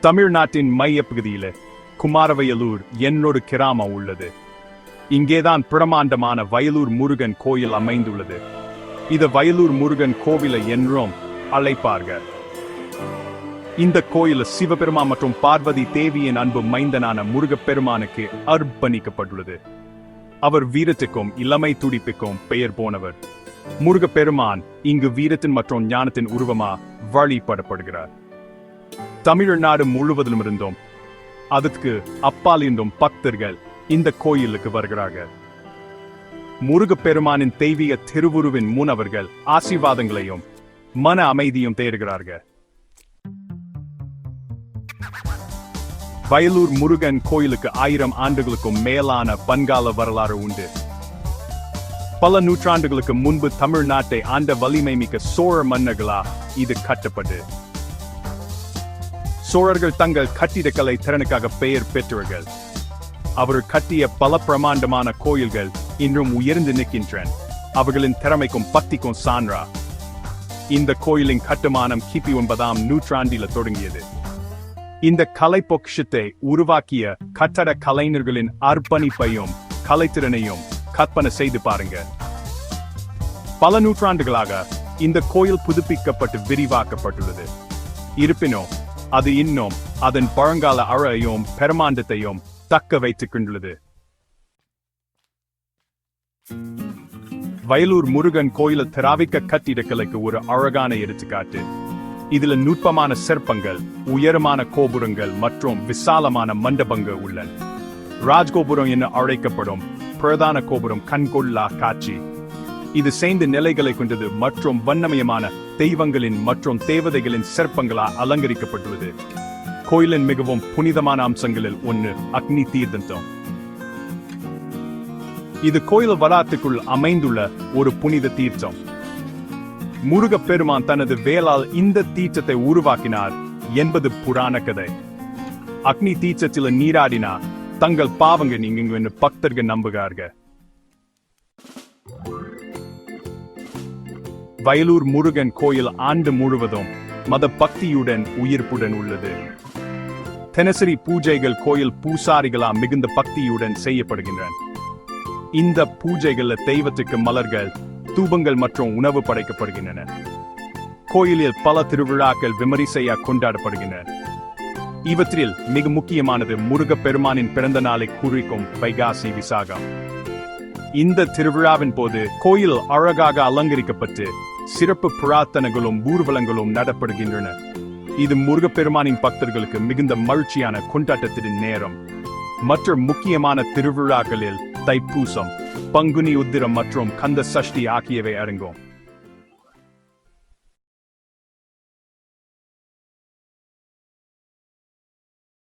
தமிழ்நாட்டின் மையப்பகுதியில குமாரவயலூர் என்னொரு கிராமம் உள்ளது. இங்கேதான் பிரமாண்டமான வயலூர் முருகன் கோயில் அமைந்துள்ளது. இது வயலூர் முருகன் கோவிலை என்றும் அழைப்பார்கள். இந்த கோயில் சிவபெருமான் மற்றும் பார்வதி தேவியின் அன்பு மைந்தனான முருகப்பெருமானுக்கு அர்ப்பணிக்கப்பட்டுள்ளது. அவர் வீரத்துக்கும் இளமை துடிப்புக்கும் பெயர் போனவர். முருகப்பெருமான் இங்கு வீரத்தின் மற்றும் ஞானத்தின் உருவமா வழிபடப்படுகிறார். தமிழ்நாடு முழுவதிலும் இருந்தும். அதற்கு அப்பால் இருந்தும் பக்தர்கள் இந்த கோயிலுக்கு வருகிறார்கள் முருகப்பெருமானின் தெய்வீக திருவுருவின் மூனவர்கள் ஆசீர்வாதங்களையும் மன அமைதியும் தேடுகிறார்கள். வயலூர் முருகன் கோயிலுக்கு ஆயிரம் ஆண்டுகளுக்கும் மேலான பன்கால வரலாறு உண்டு. பல நூற்றாண்டுகளுக்கு முன்பு தமிழ்நாட்டை ஆண்ட வலிமை மிக்க சோழ மன்னர்களா இது கட்டப்பட்டு சோழர்கள் தங்கள் கட்டிடக்கலை திறனுக்காக பெயர் பெற்றவர்கள். அவர் கட்டிய பல பிரமாண்டமான கோயில்கள் இன்றும் உயர்ந்து நிற்கின்றன. அவர்களின் திறமைக்கும் பக்திக்கும் சான்றா. இந்த கோயிலின் கட்டுமானம் கிபி ஒன்பதாம் நூற்றாண்டில தொடங்கியது. இந்த கலை பொக்ஷத்தை உருவாக்கிய கட்டட கலைஞர்களின் அர்ப்பணிப்பையும் கலைத்திறனையும் கற்பனை செய்து பாருங்க. பல நூற்றாண்டுகளாக இந்த கோயில் புதுப்பிக்கப்பட்டு விரிவாக்கப்பட்டுள்ளது. இருப்பினும் அது இன்னும் அதன் பழங்கால அழையும் பெருமாண்டத்தையும் தக்க வைத்துக் கொண்டுள்ளது. வயலூர் முருகன் கோயில திராவிக்க கட்டிடக்கலைக்கு ஒரு அழகான எடுத்துக்காட்டு. இதுல நுட்பமான சிற்பங்கள் உயரமான கோபுரங்கள் மற்றும் விசாலமான மண்டபங்கள் உள்ளன. ராஜ்கோபுரம் என அழைக்கப்படும் பிரதான கோபுரம் கண்கொள்ளா காட்சி. இது சேர்ந்து நிலைகளை கொண்டது மற்றும் வண்ணமயமான தெய்வங்களின் மற்றும் தேவதைகளின் சிற்பங்களால் அலங்கரிக்கப்பட்டுள்ளது. கோயிலின் மிகவும் புனிதமான அம்சங்களில் ஒன்று அக்னி தீர்த்தம். இது கோயில் வளாகத்துக்குள் அமைந்துள்ள ஒரு புனித தீர்த்தம். முருகப்பெருமான் தனது வேளால் இந்த தீர்த்தத்தை உருவாக்கினார் என்பது புராண கதை. அக்னி தீர்த்தத்தில் நீராடினா தங்கள் பாவங்க நீங்க பக்தர்கள் நம்புகிறார்கள். வயலூர் முருகன் கோயில் ஆண்டு முழுவதும் மத பக்தியுடன் உயிர்ப்புடன் உள்ளது. தினசரி பூஜைகள் கோயில் பூசாரிகளா மிகுந்த பக்தியுடன் செய்யப்படுகின்றன. இந்த பூஜைகள்ல தெய்வத்துக்கு மலர்கள் தூபங்கள் மற்றும் உணவு படைக்கப்படுகின்றன. கோயிலில் பல திருவிழாக்கள் விமரிசையா கொண்டாடப்படுகின்றன. இவற்றில் மிக முக்கியமானது முருகப்பெருமானின் பிறந்த நாளை குறிக்கும் வைகாசி விசாகம். இந்த திருவிழாவின் போது கோயில் அழகாக அலங்கரிக்கப்பட்டு சிறப்பு பிரார்த்தனைகளும் ஊர்வலங்களும் நடப்படுகின்றன. இது முருகப்பெருமானின் பக்தர்களுக்கு மிகுந்த மகிழ்ச்சியான கொண்டாட்டத்தின் நேரம். மற்ற முக்கியமான திருவிழாக்களில் தைப்பூசம் பங்குனி உத்திரம் மற்றும் கந்த சஷ்டி ஆகியவை அடங்கும்